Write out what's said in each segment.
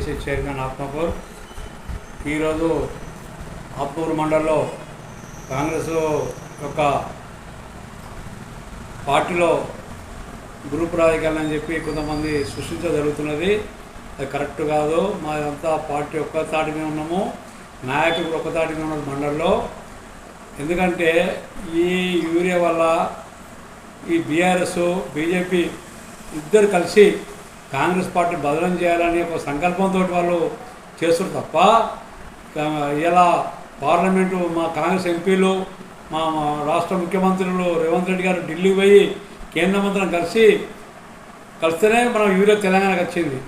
Chairman Atmakur. ఈరోజు ఆత్మూరు మండలంలో కాంగ్రెస్ యొక్క పార్టీలో గ్రూప్ రాజకీయాలు అని చెప్పి కొంతమంది సృష్టించడం జరుగుతున్నది. అది కరెక్ట్ కాదు. మాదంతా పార్టీ ఒక్క తాటి మీద ఉన్నాము. నాయకులు ఒక్క తాటి మీద ఉన్నారు మండలంలో. ఎందుకంటే ఈ యూరియా వల్ల ఈ బీఆర్ఎస్ బీజేపీ ఇద్దరు కలిసి కాంగ్రెస్ పార్టీ బదలం చేయాలని ఒక సంకల్పంతో వాళ్ళు చేస్తారు తప్ప ఇలా పార్లమెంటు మా కాంగ్రెస్ ఎంపీలు మా రాష్ట్ర ముఖ్యమంత్రులు రేవంత్ రెడ్డి గారు ఢిల్లీ పోయి కేంద్ర మంత్రులను కలిసి కలిస్తేనే మనం యూరియా తెలంగాణకు వచ్చింది.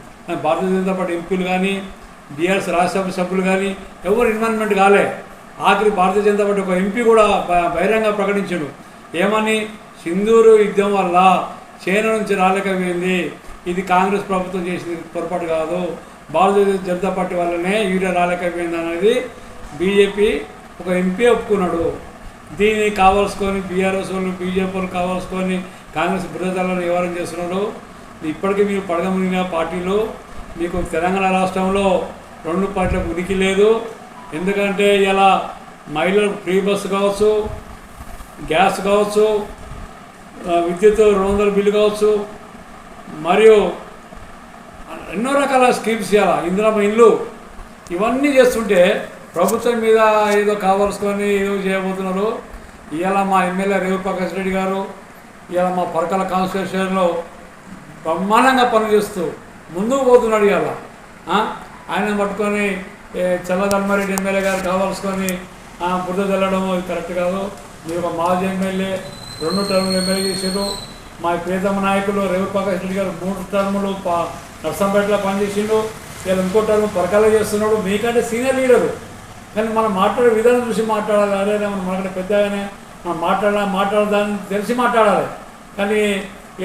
భారతీయ జనతా పార్టీ ఎంపీలు కానీ బీఆర్ఎస్ రాజ్యసభ సభ్యులు కానీ ఎవరు ఇన్వాల్వ్మెంట్ కాలే. ఆఖరి భారతీయ జనతా పార్టీ ఒక ఎంపీ కూడా బహిరంగ ప్రకటించాడు. ఏమని? సింధూరు యుద్ధం వల్ల చైనా నుంచి రాలేకపోయింది. ఇది కాంగ్రెస్ ప్రభుత్వం చేసిన పొరపాటు కాదు. భారతీయ జనతా పార్టీ వల్లనే యూరియా రాలేకపోయింది అనేది బీజేపీ ఒక ఎంపీ ఒప్పుకున్నాడు. దీన్ని కావాల్సుకొని బీఆర్ఎస్ వాళ్ళు బీజేపీ వాళ్ళు కావాల్సుకొని కాంగ్రెస్ బృందాలను వ్యవహారం చేస్తున్నాడు. ఇప్పటికీ మీరు పడగమునిన పార్టీలు మీకు తెలంగాణ రాష్ట్రంలో రెండు పార్టీలకు ఉనికి లేదు. ఎందుకంటే ఇలా మహిళలకు ఫ్రీ బస్సు కావచ్చు గ్యాస్ కావచ్చు విద్యుత్ రెండు వందల బిల్లు కావచ్చు మరియు ఎన్నో రకాల స్కీమ్స్ ఇవ్వాలా ఇందులో ఇల్లు ఇవన్నీ చేస్తుంటే ప్రభుత్వం మీద ఏదో కావాల్సుకొని ఏదో చేయబోతున్నారు. ఇవాళ మా ఎమ్మెల్యే రేవు ప్రకాష్ రెడ్డి గారు ఇవాళ మా పరకల కాన్స్టిట్యూషన్లో బ్రహ్మాండంగా పనిచేస్తూ ముందుకు పోతున్నాడు ఇవాళ ఆయన పట్టుకొని చల్లధర్మారెడ్డి ఎమ్మెల్యే గారు కావాల్సుకొని ఆ, బురద చల్లడం కరెక్ట్ కాదు. మీరు ఒక మాజీ ఎమ్మెల్యే రెండు టర్ములు ఎమ్మెల్యే చేశారు. మా ప్రియతమ నాయకులు రేవు ప్రకాష్ రెడ్డి గారు మూడు టర్ములు పా నర్సంపేటలో పనిచేసిండు. ఇలా ఇంకో టర్మ్ పరకాల చేస్తున్నాడు. మీకంటే సీనియర్ లీడరు. కానీ మనం మాట్లాడే విధానం చూసి మాట్లాడాలి. అదే మనం మనకంటే పెద్దగానే. మనం మాట్లాడాలి మాట్లాడదాన్ని తెలిసి మాట్లాడాలి. కానీ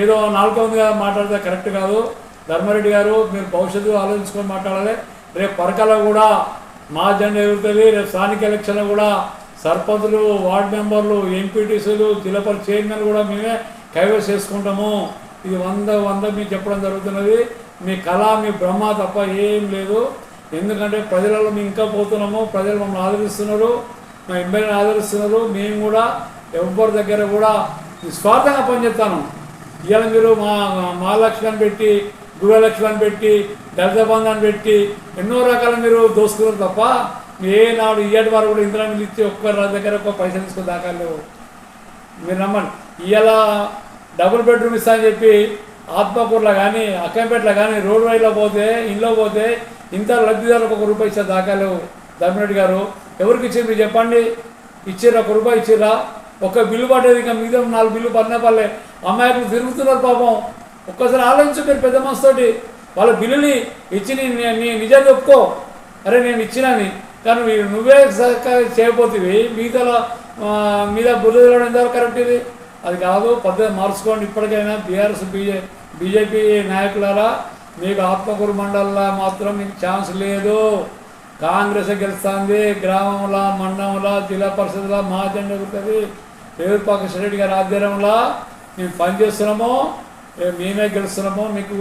ఏదో నాలుగు ఉంది మాట్లాడితే కరెక్ట్ కాదు. ధర్మారెడ్డి గారు మీరు భవిష్యత్తు ఆలోచించుకొని మాట్లాడాలి. రేపు పరకాల కూడా మా జెండా ఎగురుతుంది. రేపు స్థానిక ఎలక్షన్లో కూడా సర్పంచులు వార్డు మెంబర్లు ఎంపీటీసీలు జిల్లా చైర్మన్ కూడా మేమే కైవేస్ చేసుకుంటాము. ఇది వంద వంద మీకు చెప్పడం జరుగుతున్నది. మీ కళ మీ బ్రహ్మ తప్ప ఏం లేదు. ఎందుకంటే ప్రజలలో మేము ఇంకా పోతున్నాము. ప్రజలు మమ్మల్ని ఆదరిస్తున్నారు. మా ఎమ్మెల్యేని ఆదరిస్తున్నారు. మేము కూడా ఎవరి దగ్గర కూడా నిస్వార్థంగా పనిచేస్తాను. ఇవాళ మీరు మా మహాలక్ష్మి పెట్టి గృహలక్ష్మి పెట్టి దళిత బంధాన్ని పెట్టి ఎన్నో రకాల మీరు దోస్తున్నారు తప్ప ఏ నాడు ఇయ్యటి వారు కూడా ఇంద్రాన్ని ఇచ్చి ఒక్క దగ్గర ఒక్క పైసలు తీసుకుని దాకా లేవు. మీరు నమ్మండి ఇవాళ డబుల్ బెడ్రూమ్ ఇస్తా అని చెప్పి ఆత్మకూరులో కానీ అక్కంపేటలో కానీ రోడ్ వైలో పోతే ఇంట్లో పోతే ఇంత లబ్ధిదారులకు ఒక రూపాయి ఇచ్చే దాఖలు ధర్మరెడ్డి గారు ఎవరికి ఇచ్చారు మీరు చెప్పండి. ఇచ్చిర్రా ఒక రూపాయి ఇచ్చిర్రా? ఒక బిల్లు పడ్డది ఇంకా మిగతా నాలుగు బిల్లు పడినా పర్లే. అమ్మాయిలు తిరుగుతున్నారు పాపం. ఒక్కసారి ఆలోచించు మీరు పెద్ద మనసుతోటి వాళ్ళ బిల్లుని ఇచ్చి నీ నీ నిజాన్ని ఒప్పుకో అరే నేను ఇచ్చినాని. కానీ నువ్వే చేయబోతుంది మిగతా మీద బుర్ర తిరగడం ఎంతవరకు కరెక్ట్ ఇది? అది కాదు పద్ధతి మార్చుకోండి ఇప్పటికైనా. బీఆర్ఎస్ బీజే బీజేపీ నాయకులారా మీకు ఆత్మకూరు మండలంలో మాత్రం మీకు ఛాన్స్ లేదు. కాంగ్రెస్ గెలుస్తుంది. గ్రామంలో మండలంలో జిల్లా పరిషత్లో మహాజెండ జెండా ఉంటుంది పేరుపాక గారి ఆధ్వర్యంలో మేము పనిచేస్తున్నాము. మేమే గెలుస్తున్నాము. మీకు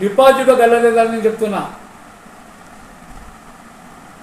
డిపాజిట్ వెళ్ళలేదని నేను చెప్తున్నా.